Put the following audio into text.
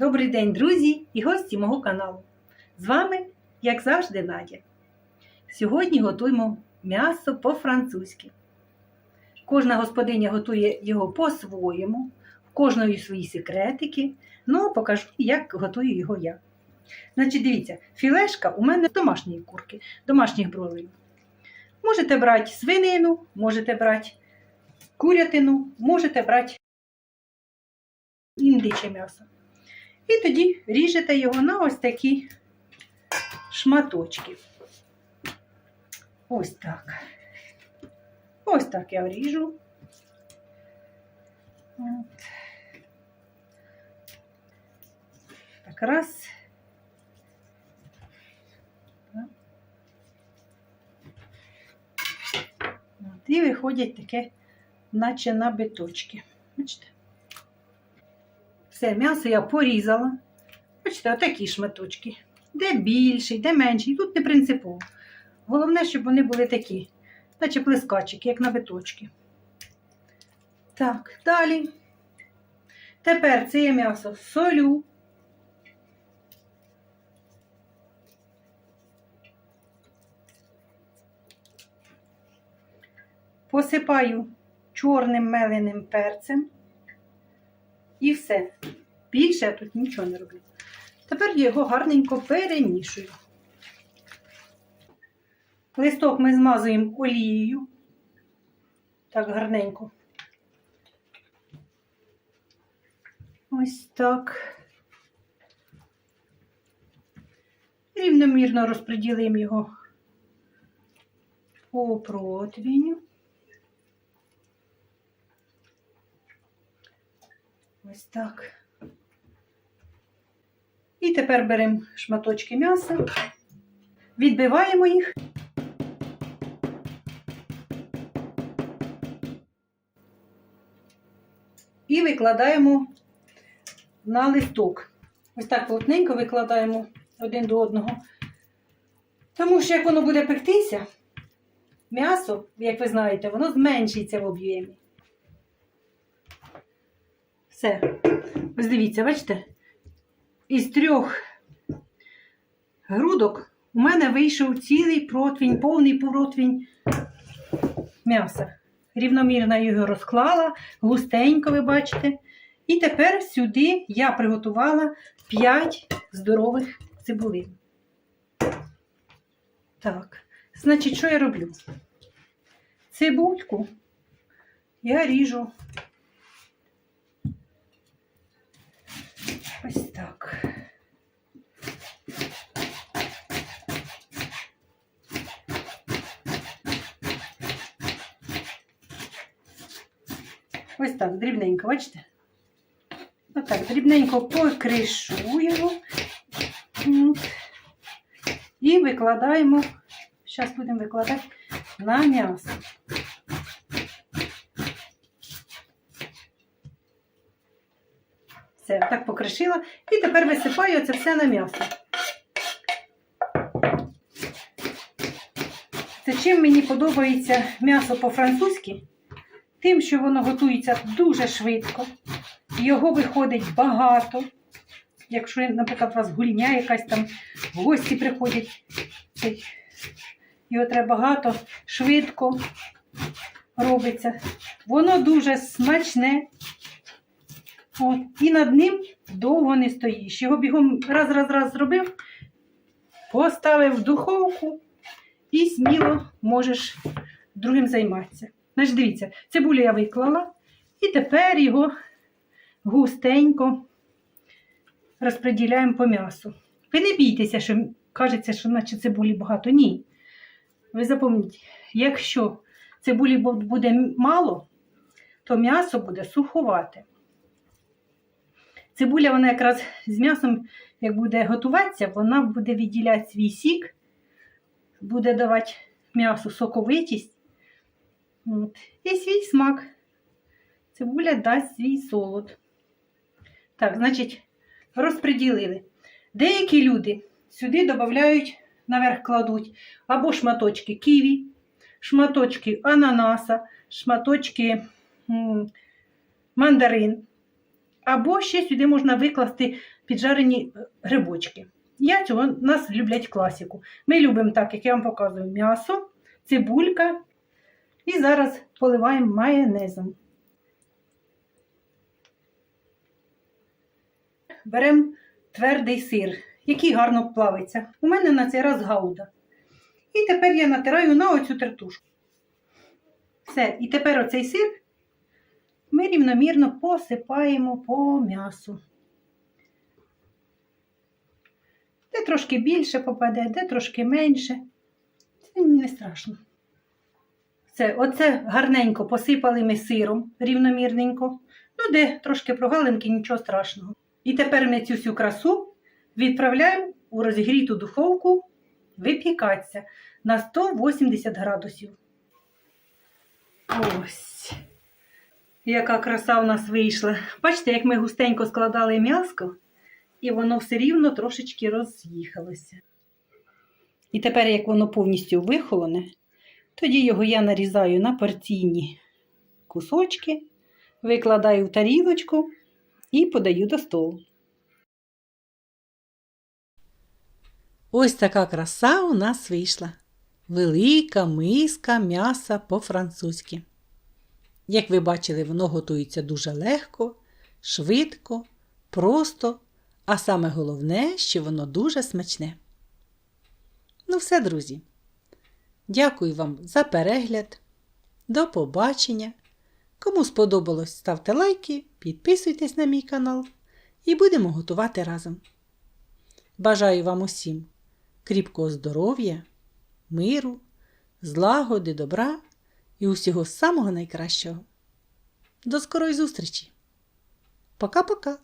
Добрий день, друзі і гості мого каналу. З вами, як завжди, Надя. Сьогодні готуємо м'ясо по-французьки. Кожна господиня готує його по-своєму, в кожної свої секретики. Ну, покажу, як готую його я. Значить, дивіться, філешка у мене з домашньої курки, домашніх бройлерів. Можете брати свинину, можете брати курятину, можете брати індиче м'ясо. І тоді ріжете його на ось такі шматочки. Ось так. Ось так я ріжу. От. Так, раз. От, і виходять таке, наче на биточки. Бачите? Все, м'ясо я порізала. Бачите, отакі шматочки. Де більший, де менший. Тут не принципово. Головне, щоб вони були такі, наче плескачики, як на биточки. Так, далі. Тепер це є м'ясо солю. Посипаю чорним меленим перцем. І все. Більше я тут нічого не роблю. Тепер я його гарненько перемішую. Листок ми змазуємо олією. Так гарненько. Ось так. Рівномірно розподілимо його по противню. Ось так. І тепер беремо шматочки м'яса, відбиваємо їх. І викладаємо на листок. Ось так плотненько викладаємо один до одного. Тому що як воно буде пектися, м'ясо, як ви знаєте, воно зменшиться в об'ємі. Все. Ось дивіться, бачите? Із трьох грудок у мене вийшов цілий противень, повний противень м'яса. Рівномірно його розклала, густенько, ви бачите. І тепер сюди я приготувала 5 здорових цибулин. Так, значить, що я роблю? Цибульку я ріжу Ось так. Ось так, дрібненько, бачите? Отак, дрібненько покришуємо. І викладаємо, зараз будемо викладати на м'ясо. Все, так покришила. І тепер висипаю це все на м'ясо. Це чим мені подобається м'ясо по-французьки, тим, що воно готується дуже швидко, його виходить багато. Якщо, наприклад, у вас гульня якась там, в гості приходять, його треба багато, швидко робиться. Воно дуже смачне. От, і над ним довго не стоїш. Його бігом раз-раз-раз зробив, поставив в духовку і сміло можеш другим займатися. Значить, дивіться, цибулю я виклала, і тепер його густенько розподіляємо по м'ясу. Ви не бійтеся, що кажеться, що наче цибулі багато. Ні. Ви запам'ятайте, якщо цибулі буде мало, то м'ясо буде суховате. Цибуля, вона якраз з м'ясом, як буде готуватися, вона буде відділяти свій сік, буде давати м'ясу соковитість От. і свій смак. Цибуля дасть свій солод. Так, значить, розподілили. Деякі люди сюди додають, наверх кладуть або шматочки ківі, шматочки ананаса, шматочки м мандарин. Або ще сюди можна викласти піджарені е, грибочки. Я цього нас люблять класіку. Ми любимо так, як я вам показую, м'ясо, цибулька. І зараз поливаємо майонезом. Беремо твердий сир, який гарно плавиться. У мене на цей раз гауда. І тепер я натираю на оцю тертушку. Все, і тепер оцей сир ми рівномірно посипаємо по м'ясу. Де трошки більше попаде, де трошки менше. Це не страшно. Все, оце гарненько посипали ми сиром рівномірненько. Ну, де трошки прогалинки, нічого страшного. І тепер ми цю всю красу відправляємо у розігріту духовку випікатися на 180 градусів. Ось. Яка краса в нас вийшла. Бачите, як ми густенько складали м'яско, і воно все рівно трошечки роз'їхалося. І тепер, як воно повністю вихолоне, тоді його я нарізаю на порційні кусочки, викладаю в тарілочку і подаю до столу. Ось така краса у нас вийшла. Велика миска м'яса по-французьки. Як ви бачили, воно готується дуже легко, швидко, просто, а саме головне, що воно дуже смачне. Ну все, друзі. Дякую вам за перегляд. До побачення. Кому сподобалось, ставте лайки, підписуйтесь на мій канал і будемо готувати разом. Бажаю вам усім кріпкого здоров'я, миру, злагоди, добра і усього самого найкращого. До скорої зустрічі! Пока-пока!